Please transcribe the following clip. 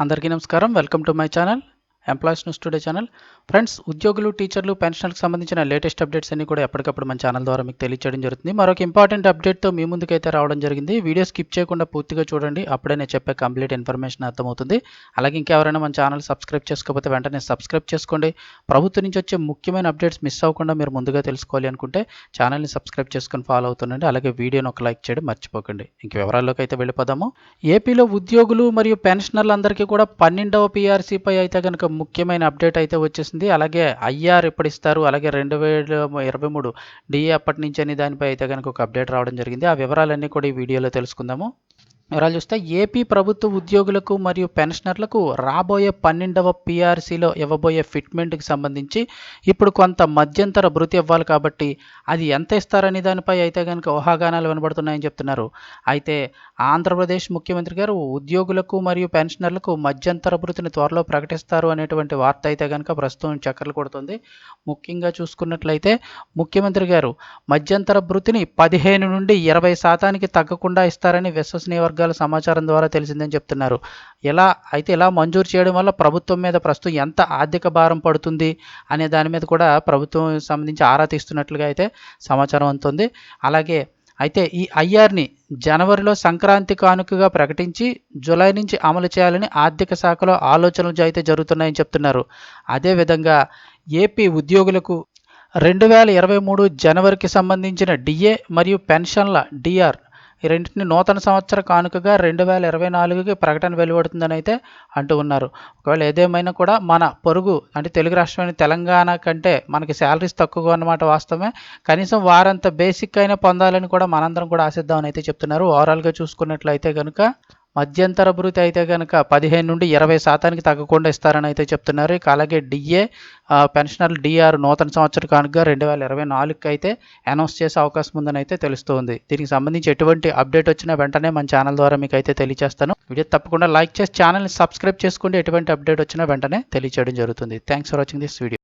అందరికీ నమస్కారం. Welcome to my channel. Employees news today channel friends ఉద్యోగులు టీచర్లు పెన్షన్లకు సంబంధించిన లేటెస్ట్ అప్డేట్స్ అన్ని కూడా ఎప్పటికప్పుడు మన ఛానల్ ద్వారా మీకు తెలియచేయడం జరుగుతుంది. మరొక ఇంపార్టెంట్ అప్డేట్తో మీ ముందుకైతే రావడం జరిగింది. వీడియో స్కిప్ చేయకుండా పూర్తిగా చూడండి. అప్పుడే నేను చెప్పే కంప్లీట్ ఇన్ఫర్మేషన్ అర్థమవుతుంది. అలాగే ఇంకెవరైనా మన ఛానల్ సబ్స్క్రైబ్ చేసుకోకపోతే వెంటనే సబ్స్క్రైబ్ చేసుకోండి. ప్రభుత్వం నుంచి వచ్చే ముఖ్యమైన అప్డేట్స్ మిస్ అవ్వకుండా మీరు ముందుగా తెలుసుకోవాలి అనుకుంటే ఛానల్ని సబ్స్క్రైబ్ చేసుకొని ఫాలో అవుతుండండి. అలాగే వీడియోని ఒక లైక్ చేయడం మర్చిపోకండి. ఇంక వివరాల్లోకి అయితే వెళ్ళిపోదాము. ఏపీలో ఉద్యోగులు మరియు పెన్షనర్లందరికీ కూడా పన్నెండవ పీఆర్సీపై అయితే కనుక ముఖ్యమైన అప్డేట్ అయితే వచ్చేసింది. అలాగే ఐఆర్ ఎప్పుడు ఇస్తారు? అలాగే రెండు వేల ఇరవై మూడు డిఏ అప్పటి నుంచి అని దానిపై అయితే కనుక ఒక అప్డేట్ రావడం జరిగింది. ఆ వివరాలన్నీ కూడా ఈ వీడియోలో తెలుసుకుందాము. వివరాలు చూస్తే ఏపీ ప్రభుత్వ ఉద్యోగులకు మరియు పెన్షనర్లకు రాబోయే పన్నెండవ పీఆర్సీలో ఇవ్వబోయే ఫిట్మెంట్కి సంబంధించి ఇప్పుడు కొంత మధ్యంతర భృతి ఇవ్వాలి కాబట్టి అది ఎంత ఇస్తారనే దానిపై అయితే కనుక ఊహాగానాలు వినబడుతున్నాయని చెప్తున్నారు. అయితే ఆంధ్రప్రదేశ్ ముఖ్యమంత్రి గారు ఉద్యోగులకు మరియు పెన్షనర్లకు మధ్యంతర భృతిని త్వరలో ప్రకటిస్తారు అనేటువంటి వార్త అయితే కనుక ప్రస్తుతం చక్కర్లు కొడుతుంది. ముఖ్యంగా చూసుకున్నట్లయితే ముఖ్యమంత్రి గారు మధ్యంతర భృతిని పదిహేను నుండి ఇరవై శాతానికి తగ్గకుండా ఇస్తారని విశ్వసనీయ వర్గం వర్గాల సమాచారం ద్వారా తెలిసిందని చెప్తున్నారు. ఇలా అయితే ఇలా మంజూరు చేయడం వల్ల ప్రభుత్వం మీద ప్రస్తుతం ఎంత ఆర్థిక భారం పడుతుంది అనే దాని మీద కూడా ప్రభుత్వం సంబంధించి ఆరా తీస్తున్నట్లుగా అయితే సమాచారం అందుతుంది. అలాగే అయితే ఈ ఐఆర్ని జనవరిలో సంక్రాంతి కానుకగా ప్రకటించి జూలై నుంచి అమలు చేయాలని ఆర్థిక శాఖలో ఆలోచనలు అయితే జరుగుతున్నాయని చెప్తున్నారు. అదేవిధంగా ఏపీ ఉద్యోగులకు రెండు వేల ఇరవై మూడు జనవరికి సంబంధించిన డిఏ మరియు పెన్షన్ల డిఆర్ ఈ రెండింటిని నూతన సంవత్సర కానుకగా రెండు వేల ఇరవై నాలుగుకి ప్రకటన వెలువడుతుందని అయితే అంటూ ఉన్నారు. ఒకవేళ ఏదేమైనా కూడా మన పొరుగు అంటే తెలుగు రాష్ట్రమైన తెలంగాణ కంటే మనకి శాలరీస్ తక్కువగా అన్నమాట వాస్తవమే. కనీసం వారంత బేసిక్ అయినా పొందాలని కూడా మనందరం కూడా ఆశిద్దామని అయితే చెప్తున్నారు. ఓవరాల్గా చూసుకున్నట్లయితే కనుక మధ్యంతర భృతి అయితే కనుక పదిహేను నుండి ఇరవై శాతానికి తగ్గకుండా ఇస్తారని అయితే చెప్తున్నారు. ఇక అలాగే డిఏ పెన్షనర్ డిఆర్ నూతన సంవత్సర కానుక రెండు వేల ఇరవై నాలుగుకి అయితే అనౌన్స్ చేసే అవకాశం ఉందని అయితే తెలుస్తుంది. దీనికి సంబంధించి ఎటువంటి అప్డేట్ వచ్చినా వెంటనే మన ఛానల్ ద్వారా మీకు అయితే తెలియజేస్తాను వీడియో తప్పకుండా లైక్ చేసి ఛానల్ని సబ్స్క్రైబ్ చేసుకోండి ఎటువంటి అప్డేట్ వచ్చినా వెంటనే తెలియచేయడం జరుగుతుంది. Thanks for watching this video